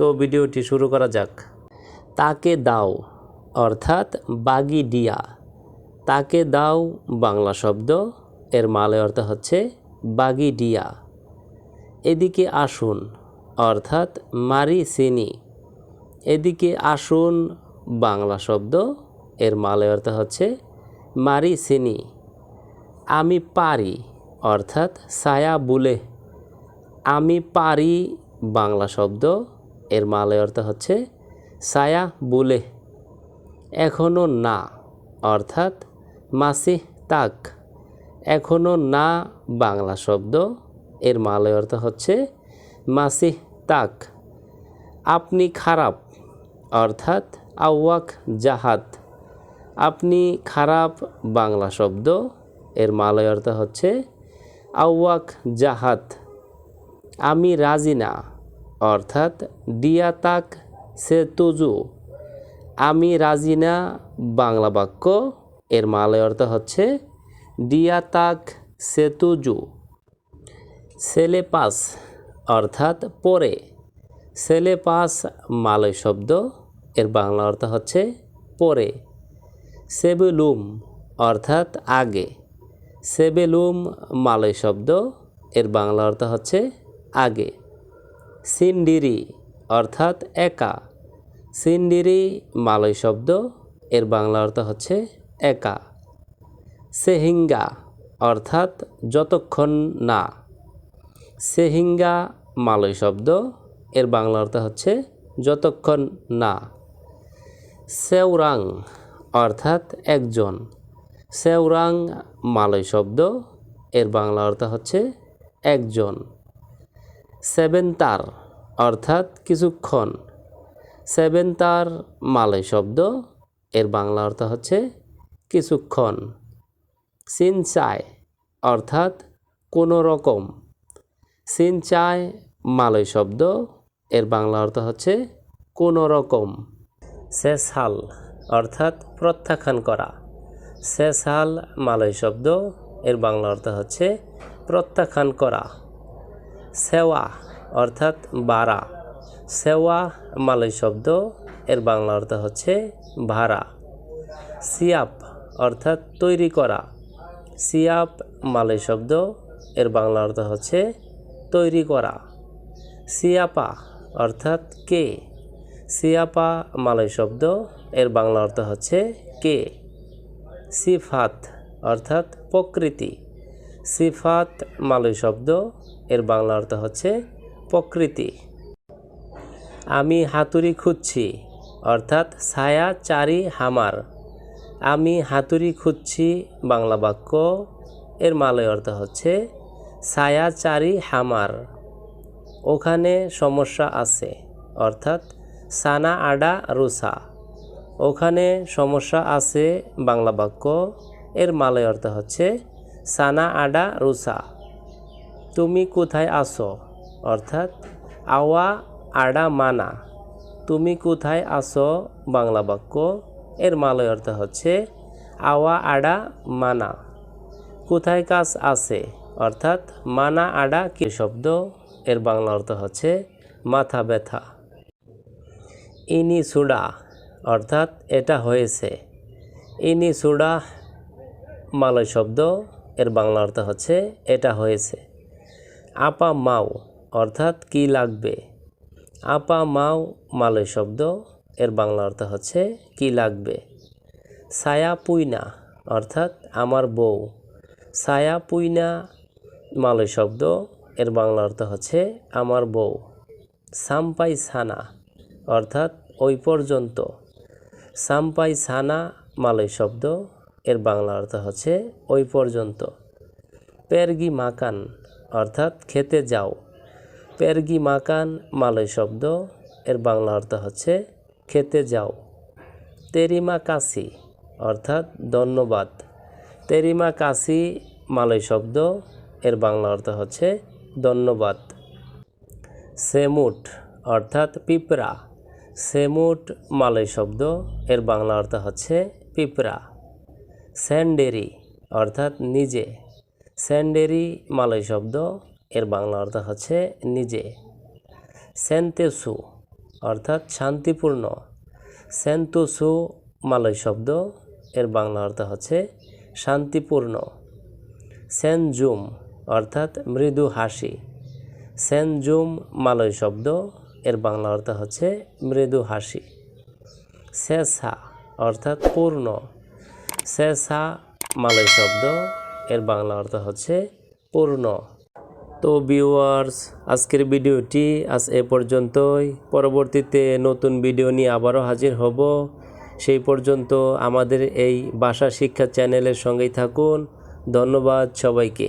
তো ভিডিওটি শুরু করা যাক। তাকে দাও, অর্থাৎ বাগি দিয়া। তাকে দাও, বাংলা শব্দ। এর মালে অর্থ হচ্ছে বাগি ডিয়া এদিকে আসুন, অর্থাৎ মারি সিনি। এদিকে আসুন, বাংলা শব্দ। এর মালে অর্থ হচ্ছে মারি সিনি। আমি পারি, অর্থাৎ সায়া বুলে। আমি পারি, বাংলা শব্দ। এর মালে অর্থ হচ্ছে সায়া বুলে। এখনও না, অর্থাৎ মাসি তাক। এখনও না, বাংলা শব্দ, এর মালে অর্থ হচ্ছে মাসি তাক। আপনি খারাপ, অর্থাৎ আওয়াক জাহাদ। আপনি খারাপ, বাংলা শব্দ, এর মালয় অর্থ হচ্ছে আওয়াক জাহাদ। আমি রাজি না অর্থাৎ ডিয়া তাক সে তুজু। আমি রাজি না, বাংলা বাক্য। এর মালয় অর্থ হচ্ছে ডিয়া তাক সে তুজু। সেলে পাস অর্থাৎ পরে। সেলে পাস মালয় শব্দ, এর বাংলা অর্থ হচ্ছে পরে। সেবেলুম অর্থাৎ আগে। সেবেলুম মালয় শব্দ, এর বাংলা অর্থ হচ্ছে আগে। সিন্ডিরি, অর্থাৎ একা। সিন্ডিরি, মালয় শব্দ, এর বাংলা অর্থ হচ্ছে একা। সেহিঙ্গা, অর্থাৎ যতক্ষণ না। সেহিঙ্গা, মালয় শব্দ, এর বাংলা অর্থ হচ্ছে যতক্ষণ না। সেওরাং অর্থাৎ একজন। সেওরাং মালয় শব্দ, এর বাংলা অর্থ হচ্ছে একজন। সেভেন তার, অর্থাৎ কিছুক্ষণ। সেভেন তার মালয় শব্দ, এর বাংলা অর্থ হচ্ছে কিছুক্ষণ। সিনচায় অর্থাৎ কোনো রকম। সিনচায় মালয় শব্দ, এর বাংলা অর্থ হচ্ছে কোনো রকম। শেষহাল অর্থাৎ প্রত্যাখ্যান করা। শেষহাল মালয় শব্দ, এর বাংলা অর্থ হচ্ছে প্রত্যাখ্যান করা। সেওয়া, অর্থাৎ বাড়া সেওয়া, মালয় শব্দ, এর বাংলা অর্থ হচ্ছে ভাড়া। সিয়াপ, অর্থাৎ তৈরি করা। সিয়াপ, মালয় শব্দ, এর বাংলা অর্থ হচ্ছে তৈরি করা। সিয়াপা, অর্থাৎ কে। সিয়াপা, মালয় শব্দ, এর বাংলা অর্থ হচ্ছে কে। সিফাত, অর্থাৎ প্রকৃতি। সিফাত মালয় শব্দ, এর বাংলা অর্থ হচ্ছে প্রকৃতি। আমি হাতুড়ি খুঁজছি, অর্থাৎ ছায়া চারি হামার। আমি হাতুড়ি খুঁজছি, বাংলা বাক্য, এর মালয় অর্থ হচ্ছে ছায়া চারি হামার। ওখানে সমস্যা আছে, অর্থাৎ সানা আডা রুসা। ওখানে সমস্যা আছে, বাংলা বাক্য, এর মালয় অর্থ হচ্ছে সানা আডা রুসা, তুমি কোথায় আসো অর্থাৎ, আওয়া আডা মানা, তুমি কোথায় আসো বাংলা বাক্য, এর মালয় অর্থ হচ্ছে, আওয়া আডা মানা, কোথায় কাজ আছে? অর্থাৎ, মানা আডা কি শব্দ? এর বাংলা অর্থ হচ্ছে, মাথা ব্যথা। ইনি সুডা অর্থাৎ, এটা হয়েছে। ইনি সুডা মালয় শব্দ। এর বাংলা অর্থ হচ্ছে, এটা হয়েছে। আপা মাও, অর্থাৎ কি লাগবে? আপা মাও, মালয় শব্দ, এর বাংলা অর্থ হচ্ছে, কি লাগবে? ছায়া পুইনা, অর্থাৎ আমার বউ। ছায়া পুইনা, মালয় শব্দ, এর বাংলা অর্থ হচ্ছে, আমার বউ। সাম্পাই সানা, অর্থাৎ ওই পর্যন্ত। সাম্পাই সানা, মালয় শব্দ এর বাংলা অর্থ হচ্ছে ওই পর্যন্ত। পেরগি মাকান অর্থাৎ খেতে যাও। পেরগি মাকান মালয় শব্দ, এর বাংলা অর্থ হচ্ছে খেতে যাও। তেরিমা কাশি অর্থাৎ ধন্যবাদ। তেরিমা কাশি মালয় শব্দ, এর বাংলা অর্থ হচ্ছে ধন্যবাদ। সেমুট অর্থাৎ পিঁপড়া। সেমুট মালয় শব্দ, এর বাংলা অর্থ হচ্ছে পিঁপড়া। স্যান্ডেরি, অর্থাৎ নিজে। স্যান্ডেরি মালয় শব্দ, এর বাংলা অর্থ হচ্ছে নিজে। সেন্তেসু অর্থাৎ শান্তিপূর্ণ। সেন্তুসু মালয় শব্দ, এর বাংলা অর্থ হচ্ছে শান্তিপূর্ণ। সেনজুম অর্থাৎ মৃদু হাসি। সেনজুম মালয় শব্দ, এর বাংলা অর্থ হচ্ছে মৃদু হাসি। শেষা অর্থাৎ পূর্ণ। শেষা মালয় শব্দ, এর বাংলা অর্থ হচ্ছে পূর্ণ। তো ভিউয়ার্স আজকের ভিডিওটি আজ এ পর্যন্তই। পরবর্তীতে নতুন ভিডিও নিয়ে আবারও হাজির হব। সেই পর্যন্ত আমাদের এই ভাষা শিক্ষা চ্যানেলের সঙ্গেই থাকুন। ধন্যবাদ সবাইকে।